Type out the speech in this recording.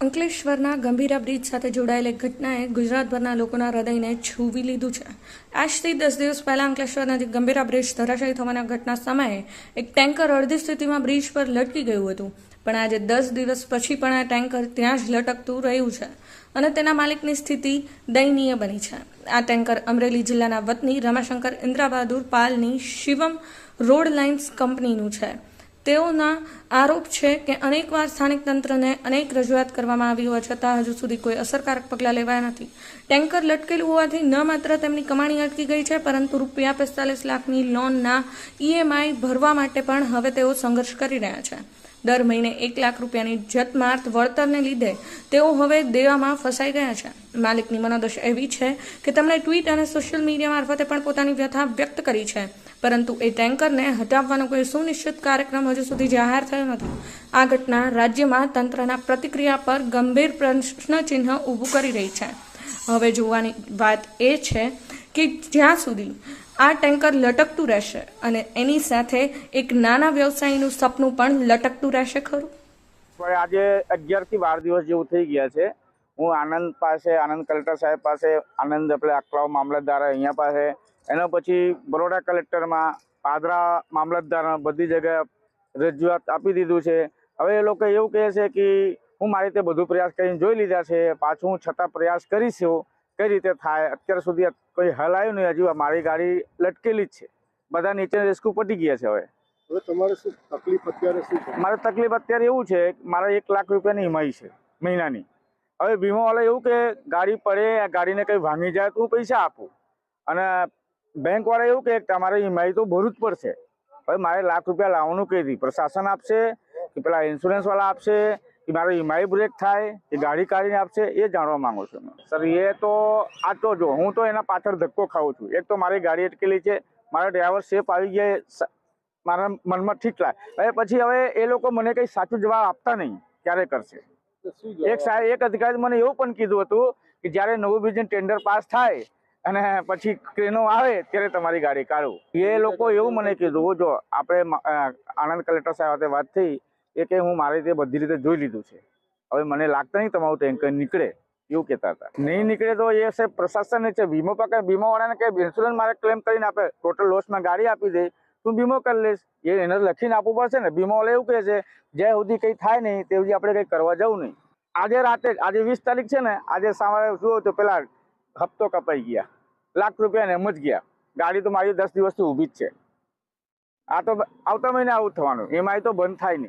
અંકલેશ્વરના ગંભીરા બ્રિજ સાથે જોડાયેલ ઘટનાએ ગુજરાતભરના લોકોના હૃદયને છૂવી લીધું છે. આજથી દસ દિવસ પહેલા અંકલેશ્વર નજીક ગંભીરા બ્રિજ ધરાશાયી થવાના ઘટના સમયે એક ટેન્કર અડધી સ્થિતિમાં બ્રિજ પર લટકી ગયું હતું. પણ આજે દસ દિવસ પછી પણ આ ટેન્કર ત્યાં જ લટકતું રહ્યું છે અને તેના માલિકની સ્થિતિ દયનીય બની છે. આ ટેન્કર અમરેલી જિલ્લાના વતની રમાશંકર ઇન્દ્રાબહાદુર પાલની શિવમ રોડ લાઇન્સ કંપનીનું છે. તેઓના આરોપ છે કે અનેકવાર સ્થાનિક તંત્રને અનેક રજૂઆત કરવામાં આવી હોવા છતાં હજુ સુધી કોઈ અસરકારક પગલાં લેવાયા નથી. ટેન્કર લટકેલું હોવાથી ન માત્ર તેમની કમાણી અટકી ગઈ છે, પરંતુ રૂપિયા પિસ્તાલીસ લાખની લોનના ઈએમઆઈ ભરવા માટે પણ હવે તેઓ સંઘર્ષ કરી રહ્યા છે. દર મહિને એક લાખ રૂપિયાની જતમાર્થ વળતરને લીધે તેઓ હવે દેવામાં ફસાઈ ગયા છે. માલિકની મનોદશા એવી છે કે તેમણે ટ્વીટ અને સોશિયલ મીડિયા મારફતે પણ પોતાની વ્યથા વ્યક્ત કરી છે. પરંતુ એ ટેન્કરને હટાવવાનો કોઈ સુનિશ્ચિત કાર્યક્રમ હજુ સુધી જાહેર થયો નથી. આ ઘટના રાજ્યમાં તંત્રના પ્રતિક્રિયા પર ગંભીર પ્રશ્નચિહ્ન ઊભું કરી રહી છે. હવે જોવાની વાત એ છે કે જ્યાં સુધી આ ટેન્કર લટકતું રહેશે અને એની સાથે એક નાના વ્યવસાયીનું સપનું પણ લટકતું રહેશે ખરું? પણ આજે અગિયારથી બાર દિવસ જેવું થઈ ગયા છે. હું આનંદ પાસે, આનંદ કલેક્ટર સાહેબ પાસે, આનંદ આપણે આકલાવ મામલતદાર અહીંયા પાસે એના પછી બરોડા કલેક્ટરમાં પાદરા મામલતદાર બધી જગ્યાએ રજૂઆત આપી દીધું છે. હવે એ લોકો એવું કહે છે કે હું મારી રીતે બધું પ્રયાસ કરીને જોઈ લીધા છે પાછું હું છતાં પ્રયાસ કરીશ કઈ રીતે થાય? અત્યાર સુધી કોઈ હલ આવ્યું નહીં હજુ મારી ગાડી લટકેલી જ છે. બધા નીચે રેસ્ક્યુ પટી ગયા છે હવે. હવે તમારે શું તકલીફ અત્યારે શું છે? મારે તકલીફ અત્યારે એવું છે કે મારે એક લાખ રૂપિયાની હિમાઈ છે મહિનાની. હવે વીમોવાળા એવું કે ગાડી પડે ગાડીને કંઈ ભાંગી જાય તો પૈસા આપું. અને બેંકવાળા એવું કે તમારે ઈમાઈ તો ભરવું જ પડશે. હવે મારે લાખ રૂપિયા લાવવાનું કહી દી. પ્રશાસન આપશે કે પેલા ઇન્સ્યોરન્સવાળા આપશે કે મારો ઈમાઈ બ્રેક થાય કે ગાડી કાઢીને આપશે એ જાણવા માંગુ છું મેં. સર એ તો આ તો જો હું તો એના પાછળ ધક્કો ખાઉં છું. એક તો મારી ગાડી અટકેલી છે મારા ડ્રાઈવર સેફ આવી ગયા મારા મનમાં ઠીક લાગે. હવે પછી હવે એ લોકો મને કંઈ સાચું જવાબ આપતા નહીં ક્યારે કરશે? એક સાહેબ એક અધિકારી મને એવું પણ કીધું હતું કે જ્યારે નવું બિઝનેસ ટેન્ડર પાસ થાય અને પછી ક્રેનો આવે ત્યારે તમારી ગાડી કાઢું. એ લોકો એવું મને કીધું, જો આપણે આણંદ કલેક્ટર સાહેબ સાથે વાત થઈ, એ કે હું મારી રીતે બધી રીતે જોઈ લીધું છે. હવે મને લાગતા નહીં તમારું ટેન્કર નીકળે. એવું કહેતા હતા. નહીં નીકળે તો એ સાહેબ પ્રશાસન છે, વીમો પાકે વીમાવાળાને કે ઇન્સ્યોરન્સ મારે ક્લેમ કરીને આપે ટોટલ લોસમાં ગાડી આપી દે, તું વીમો કરી લઈશ એ એને લખીને આપવું પડશે ને. વીમોવાળા એવું કહે છે, જ્યાં સુધી કંઈ થાય નહીં તે સુધી આપણે કંઈ કરવા જવું નહીં. આજે રાતે, આજે વીસ તારીખ છે ને, આજે સવારે શું તો પેલા હપ્તો કપાઈ ગયા. લાખ રૂપિયા ને એમ જ ગયા. ગાડી તો મારી દસ દિવસથી ઊભી જ છે. આ તો આવતા મહિને આવું થવાનું. એમઆઈ તો બંધ થાય નહીં.